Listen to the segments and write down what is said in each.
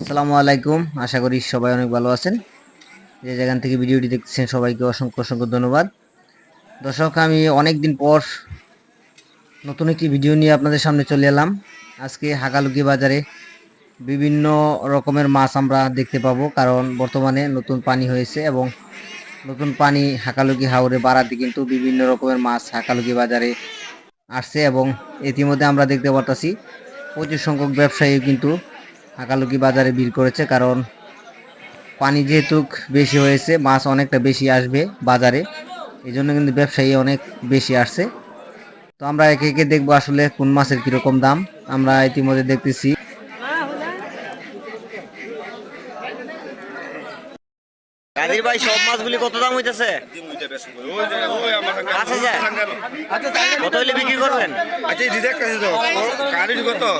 আসসালামু আলাইকুম। আশা করি সবাই অনেক ভালো আছেন। যে যেখান থেকে ভিডিওটি দেখতেছেন, সবাইকে অসংখ্য অসংখ্য ধন্যবাদ। দর্শক, আমি অনেক দিন পর নতুন একটি ভিডিও নিয়ে আপনাদের সামনে চলে এলাম। আজকে হাকালুকি বাজারে বিভিন্ন রকমের মাছ আমরা দেখতে পাবো, কারণ বর্তমানে নতুন পানি হয়েছে এবং নতুন পানি হাকালুকি হাওরে বাড়াতে কিন্তু বিভিন্ন রকমের মাছ হাকালুকি বাজারে আসছে এবং ইতিমধ্যে আমরা দেখতে পারতাছি, প্রচুর সংখ্যক ব্যবসায়ী কিন্তু হাকালুকি বাজারে ভিড় করেছে, কারণ পানি যেহেতু বেশি হয়েছে, মাছ অনেকটা বেশি আসবে বাজারে। এই জন্য কিন্তু ব্যবসায়ী অনেক বেশি আসছে। তো আমরা একে একে দেখব আসলে কোন মাছের কীরকম দাম। আমরা ইতিমধ্যে দেখতেছি মাছগুলি কত দাম হইতেছে? পাঁচ হাজার। কত হইলে বিক্রি করবেন?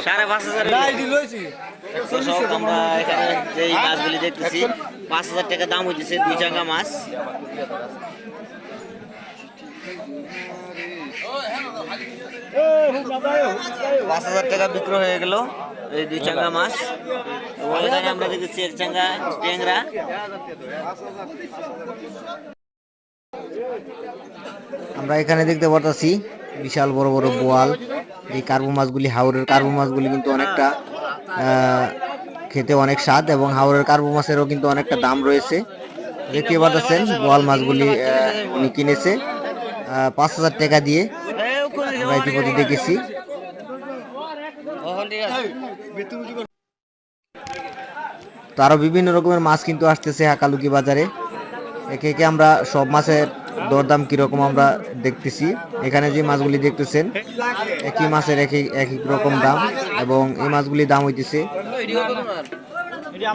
সাড়ে পাঁচ হাজার আমরা এখানে যে মাছগুলি দেখতেছি পাঁচ হাজার টাকা দাম হইতেছে দুই চাঙ্গা মাছ। পাঁচ হাজার টাকা বিক্রি হয়ে গেল। দুই চাঙ্গা মাছ। আমরা দেখতেছি এক চাঙ্গা ট্যাংরা। আমরা এখানে দেখতে পারতাছি বিশাল বড় বড় বোয়াল। এই কার্বো মাছগুলি, হাওরের কার্বো মাছগুলি কিন্তু অনেকটা খেতে অনেক স্বাদ এবং হাওরের কার্বো মাছেরও কিন্তু অনেকটা দাম রয়েছে। দেখতে পারতেছেন, বোয়াল মাছগুলি উনি কিনেছে পাঁচ হাজার টাকা দিয়ে। আমরা ইতিমধ্যে দেখেছি। তো আরও বিভিন্ন রকমের মাছ কিন্তু আসতেছে হাকালুকি বাজারে। একে একে আমরা সব মাছের দরদাম কীরকম আমরা দেখতেছি। এখানে যে মাছগুলি দেখতেছেন একই মাছের একই একই রকম দাম এবং এই মাছগুলির দাম হইতেছে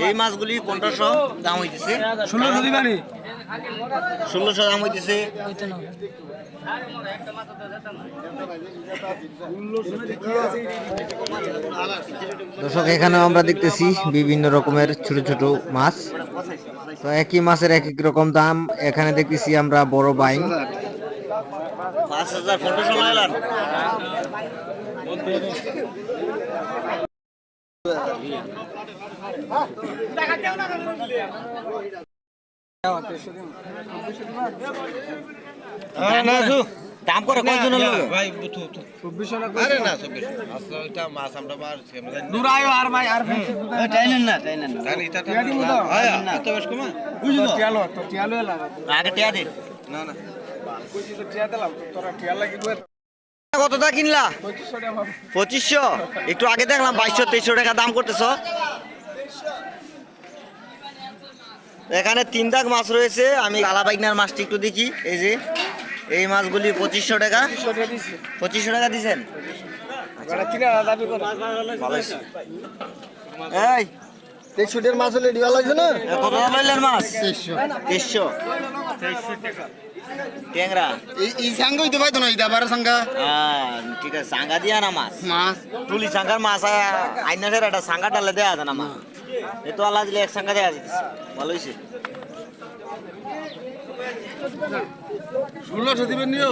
এই মাছগুলি পনেরোশো দাম হইতেছে। ষোলোশো দাম হইতেছে। দর্শক এখানেও আমরা দেখতেছি বিভিন্ন রকমের ছোট ছোট মাছ। তো একই মাছের এক এক রকম দাম। এখানে দেখতেছি আমরা বড় বাইং পাঁচ হাজার পনেরোশো দাম করে কয়জন? আগে টিয়া দিন কতটা কিনলা? পঁচিশশো? একটু আগে দেখলাম বাইশশো তেইশশো টাকা দাম করতেছ। এখানে তিন দাগ মাছ রয়েছে। আমি কালাবাইগনার মাছটি একটু দেখি। এই যে এই মাছগুলি পঁচিশশো টাকা। পঁচিশশো টাকা এই তেইশশোটের মাছ হলে ডিবা লাগবে না? কত মাছ? তেইশশো। ট্যাংরা। এই সাঙ্গ পাইতো না ইদা বারো সাঙ্গা। হ্যাঁ ঠিক আছে সাঙ্গা দিয়া না মাছ। মাছ। টুলি সাঙ্গার মাছ আইনা স্যার একটা সাঙ্গা ডালে দেয়া আছে না মা এ তো আল্লাহ দিলে এক সাঙ্গা দেয়া ভালো হয়েছে ষোলোশো দিবেন নিও।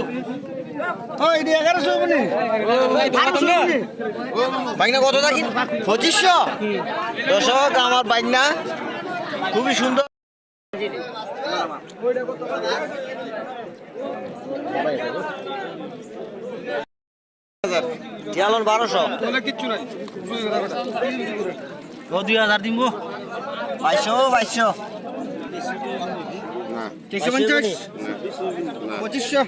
কত পঁচিশশো? দর্শক আমার বাইকনা খুবই সুন্দর। বারোশো। কিচ্ছু নাই। দুই হাজার দিব বাইশশো বাইশশো তেইশশো পঞ্চাশ পঁচিশশো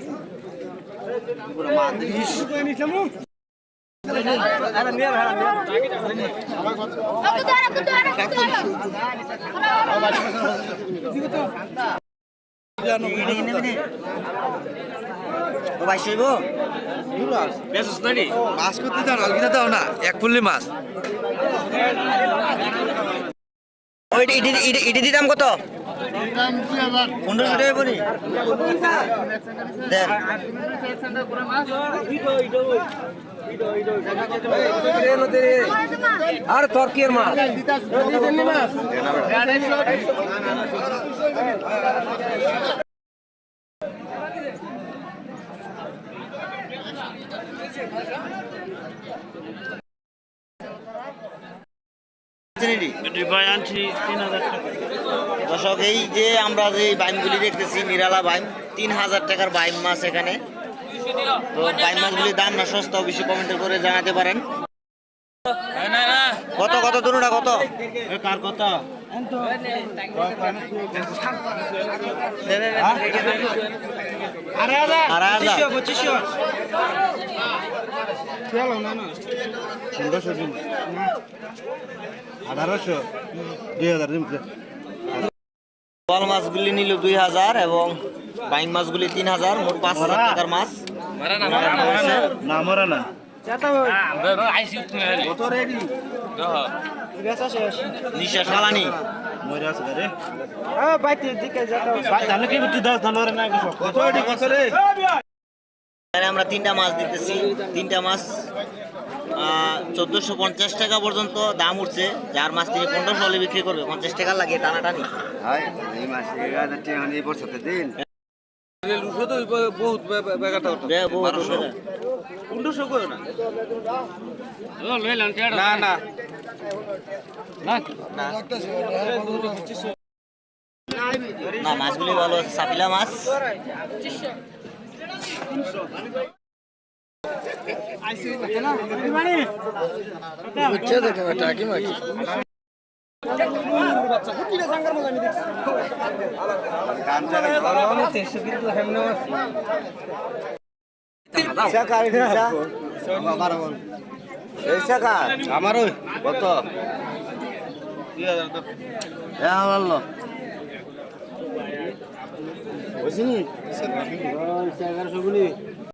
ও মাছ করতে দাও আলগিটা না এক ফুল্লি মাছ। ইটি দিতাম কত? পনেরোশো টাকা দেন আর তর্কের মাছ এটা এটি ভাই আনছি তিন হাজার টাকা। দর্শক এই যে আমরা যে বাইমগুলি দেখতেছি নিরালা বাইম তিন হাজার টাকার বাইম মাছ এখানে। তো বাইম মাছগুলির দাম না সস্তা বেশি কমেন্ট করে জানাতে পারেন। কত কত দুটা কত? কার কথা আঠারোশো দুই হাজার বল মাছগুলি নিল দুই হাজার এবং বাইম মাছগুলি তিন হাজার মোট পাঁচ হাজার টাকার মাছ। না মরা না। এখানে আমরা তিনটা মাছ দিতেছি। তিনটা মাছ চোদ্দোশো পঞ্চাশ টাকা পর্যন্ত দাম উঠছে। যার মাছ তিনি পনেরোশো হলে বিক্রি করবে। পঞ্চাশ টাকা লাগে টানাটানি। দে, বহুত উঠবে। না? না না মাছগুলি ভালো আছে। সাপিলা মাছ। ওই কত দুই হাজার তো বুঝিনি এগারোশো গুলি।